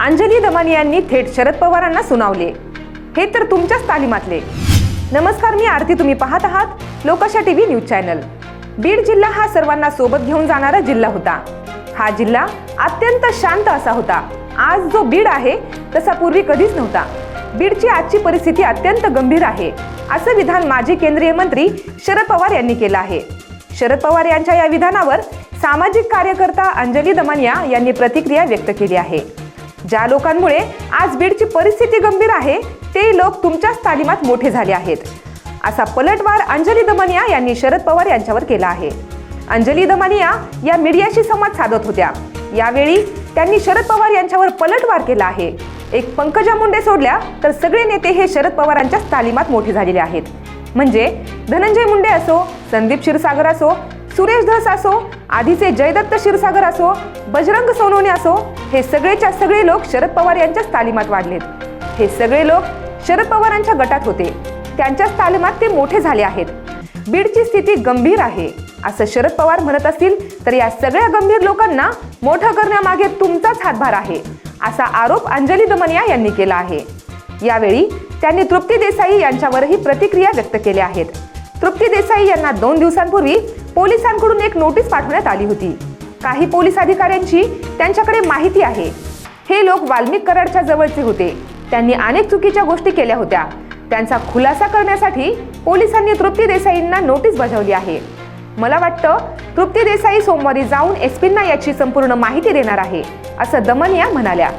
अंजली दमानी यांनी थेट शरद पवारांना सुनावले. हे तर तुमच्याच तालिमातले. नमस्कार मी आरती. तुम्ही पाहत आहात लोकशा टीव्ही न्यूज चॅनल. बीड जिल्हा हा सर्वांना सोबत घेऊन जाणारा जिल्हा होता. हा जिल्हा अत्यंत शांत असा होता. आज जो बीड आहे तसा पूर्वी कधीच नव्हता. बीडची आजची परिस्थिती अत्यंत गंभीर आहे असं विधान माजी केंद्रीय मंत्री शरद पवार यांनी केलं आहे. शरद पवार यांच्या या विधानावर सामाजिक कार्यकर्ता अंजली दमानिया यांनी प्रतिक्रिया व्यक्त केली आहे. ज्या लोकांमुळे आज बीडची परिस्थिती गंभीर आहे ते लोक तुमच्याच तालिमात मोठे झाले आहेत. असा पलटवार अंजली दमनिया यांनी शरद पवार यांच्यावर केला आहे. अंजली दमनिया या मीडियाशी संवाद साधत होत्या. यावेळी त्यांनी शरद पवार यांच्यावर पलटवार केला आहे. एक पंकजा मुंडे सोडल्या तर सगळे नेते हे शरद पवारांच्याच तालिमात मोठे झालेले आहेत. म्हणजे धनंजय मुंडे असो संदीप क्षीरसागर असो सुरेश धस असो आधीचे जयदत्त क्षीरसागर असो बजरंग सोनवणे असो हे सगळेच्या सगळे लोक शरद पवार यांच्याच तालिमात वाढलेत. हे सगळे लोक शरद पवारांच्या गटात होते. त्यांच्याच तालिमात ते मोठे झाले आहेत. बीडची स्थिती गंभीर आहे. असं शरद पवार म्हणत असतील तर या सगळ्या गंभीर लोकांना मोठं करण्यामागे तुमचाच हातभार आहे असा आरोप अंजली दमनिया यांनी केला आहे. यावेळी त्यांनी तृप्ती देसाई यांच्यावरही प्रतिक्रिया व्यक्त केल्या आहेत. तृप्ती देसाई यांना दोन दिवसांपूर्वी पोलिसांकडून एक नोटीस पाठवण्यात आली होती. काही पोलीस अधिकाऱ्यांची त्यांच्याकडे माहिती आहे. हे लोक वाल्मिक कराडच्या जवळचे होते. त्यांनी अनेक चुकीच्या गोष्टी केल्या होत्या. त्यांचा खुलासा करण्यासाठी पोलिसांनी तृप्ती देसाईंना नोटीस बजावली आहे. मला वाटतं तृप्ती देसाई सोमवारी जाऊन एसपींना याची संपूर्ण माहिती देणार आहे असं दमनिया म्हणाल्या.